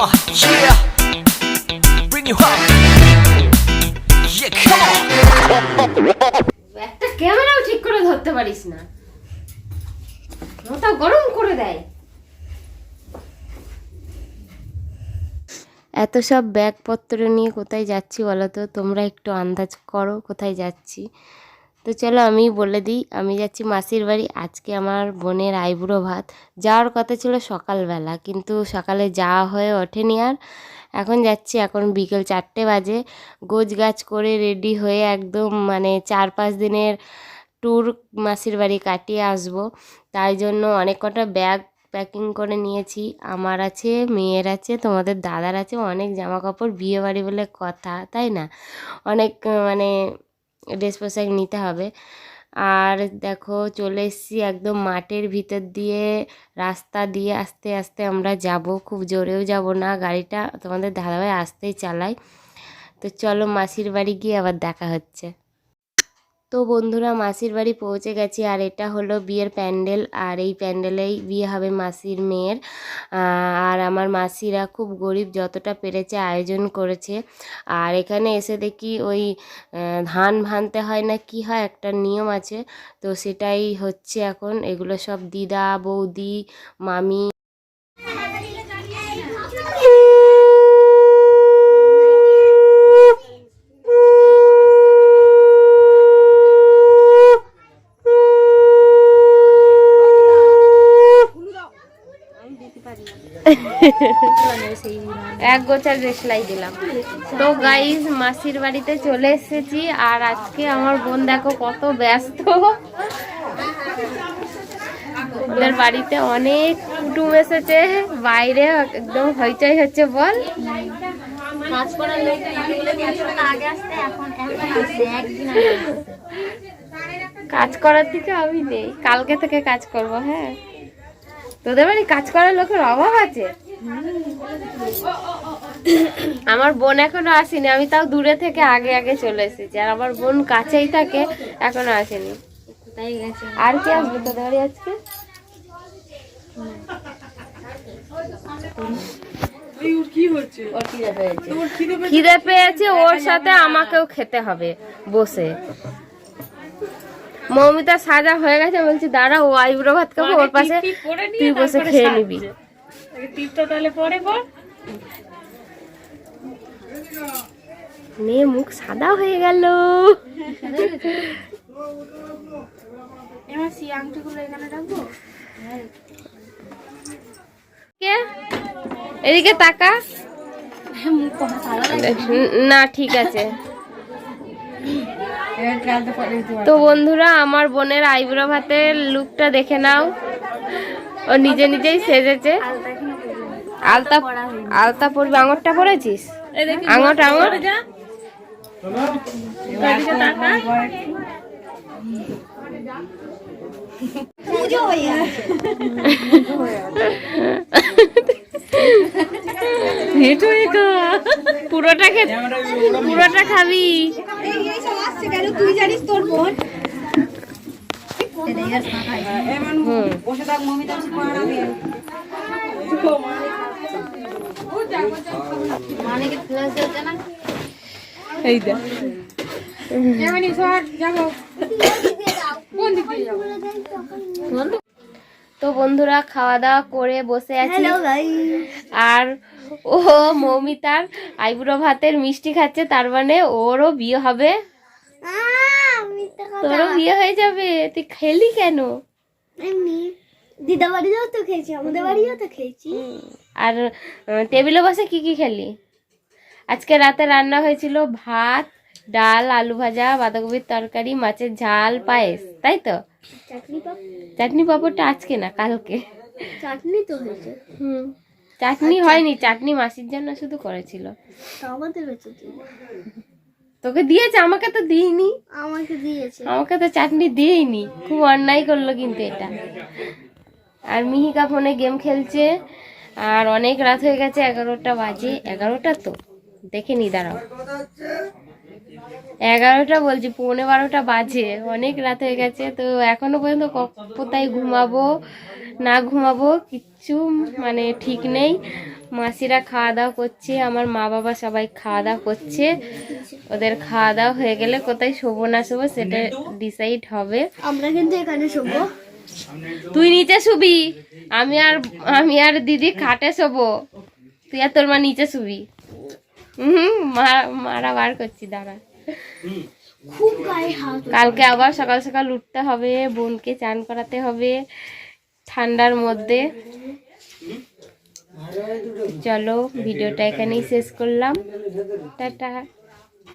Uh, yeah. Bring you home. Yeah, come on. একটা ক্যামেরাও ঠিক করে ধরতে পারিস না ওটা গরম করে দেয় এত সব ব্যাগপত্র নিয়ে কোথায় যাচ্ছি বলো তো তোমরা একটু আন্দাজ করো কোথায় যাচ্ছি তো চলো আমি বলে দিই, আমি যাচ্ছি মাসির বাড়ি। আজকে আমার বোনের আইবুড়ো ভাত। যাওয়ার কথা ছিল সকালবেলা, কিন্তু সকালে যাওয়া হয়ে ওঠেনি আর। এখন যাচ্ছি, এখন বিকেল চারটে বাজে। গোছ গাছ করে রেডি হয়ে একদম মানে চার পাঁচ দিনের ট্যুর মাসির বাড়ি কাটিয়ে আসব। তাই জন্য অনেক কটা ব্যাগ প্যাকিং করে নিয়েছি। আমার আছে, মেয়ের আছে, তোমাদের দাদার আছে, অনেক জামা কাপড় বিয়ে বাড়ি বলে কথা, তাই না? অনেক মানে ড্রেস পোশাক নিতে হবে। আর দেখো চলে এসছি একদম মাঠের ভিতর দিয়ে, রাস্তা দিয়ে আস্তে আস্তে আমরা যাব। খুব জোরেও যাব না, গাড়িটা তোমাদের দাদাভাই আসতেই চালাই তো চলো মাসির বাড়ি গিয়ে আবার দেখা হচ্ছে। তো বন্ধুরা মাসির বাড়ি পৌঁছে গেছি, আর এটা হলো বিয়ের প্যান্ডেল, আর এই প্যান্ডেলেই বিয়ে হবে মাসির মেয়ের। আর আমার মাসিরা খুব গরিব, যতটা পেরেছে আয়োজন করেছে। আর এখানে এসে দেখি ওই ধান ভানতে হয় না কি হয় একটা নিয়ম আছে, তো সেটাই হচ্ছে এখন। এগুলো সব দিদা, বৌদি, মামি এক গোছার দেশলাই দিলাম। তো গাইজ মাসির বাড়িতে চলে এসেছি আর আজকে আমার বোন দেখো কত ব্যস্ত। ওদের বাড়িতে অনেক কুটুম এসেছে বাইরে একদম হইচই হচ্ছে বল। কাজ করার থেকে আমি নেই কালকে থেকে কাজ করব হ্যাঁ। তোদের বাড়ি কাজ করার লোকের অভাব আছে? আমার বোন এখনও আসেনি আমি তাও দূরে থেকে আগে আগে চলে এসেছি আর আমার বোন কাছেই থাকে এখনও আসেনি। আর কি আসবে তোদের বাড়ি আজকে? খিদে পেয়েছে ওর সাথে আমাকেও খেতে হবে বসে। মৌমিতা সাজা হয়ে গেছে বলছি দাঁড়া ও আইব্রো ভাত খাব ওর পাশে তুই বসে খেয়ে নিবি। মেয়ে মুখ সাদা হয়ে গেল? এদিকে তাকা। না ঠিক আছে। তো বন্ধুরা আমার বোনের আইব্রো ভাতের লুকটা দেখে নাও। ও নিজে নিজেই সেজেছে। আলতা আলতা পরবি আঙরটা পরেছিস? আঙট আঙট পুরোটা পুরোটা খাবি। হুম অনেকে ফ্লাস দিতে না তো বন্ধুরা খাওয়া দাওয়া করে বসে আছি। আর ও মৌমিতার আইবুড়ো ভাতের মিষ্টি খাচ্ছে তার মানে ওরও বিয়ে হবে। তোরও বিয়ে হয়ে যাবে। তুই খেলি কেন? দিদা বাড়িতেও তো খেয়েছি আমাদের বাড়িও তো খেয়েছি। আর টেবিলে বসে কি কি খেলি? আজকে রাতে রান্না হয়েছিল ভাত ডাল আলু ভাজা বাঁধাকপির তরকারি মাছের ঝাল পায়েস তাই তো? চাটনি পাপ চাটনি পাঁপড়টা আজকে না কালকে। চাটনি তো হয়েছে। হুম। চাটনি হয়নি চাটনি মাসির জন্য শুধু করেছিল। আমাদের। তোকে দিয়েছে আমাকে তো দিইনি। আমাকে দিয়েছে। আমাকে তো চাটনি দিইনি। খুব অন্যায় করল কিন্তু এটা। আর মিহিকা ফোনে গেম খেলছে আর অনেক রাত হয়ে গেছে এগারোটা বাজে। এগারোটা তো। দেখে নি দাঁড়াও। এগারোটা বলছি পৌনে বারোটা বাজে। অনেক রাত হয়ে গেছে তো এখনও পর্যন্ত কোথায় ঘুমাবো না ঘুমাবো কিচ্ছু মানে ঠিক নেই। মাসিরা খাওয়া দাওয়া করছে আমার মা বাবা সবাই খাওয়া দাওয়া করছে। ওদের খাওয়া দাওয়া হয়ে গেলে কোথায় শোবো না শোবো সেটা ডিসাইড হবে। আমরা কিন্তু এখানে শোবো। তুই নিচে শুবি। আমি আর আমি আর দিদি খাটে শোবো। তুই আর তোর মা নিচে শুবি। হুম মারা বার করছি দাঁড়া। কালকে আবার সকাল সকাল উঠতে হবে বোনকে চান করাতে হবে ঠান্ডার মধ্যে। চলো ভিডিওটা এখানেই শেষ করলাম। টাটা।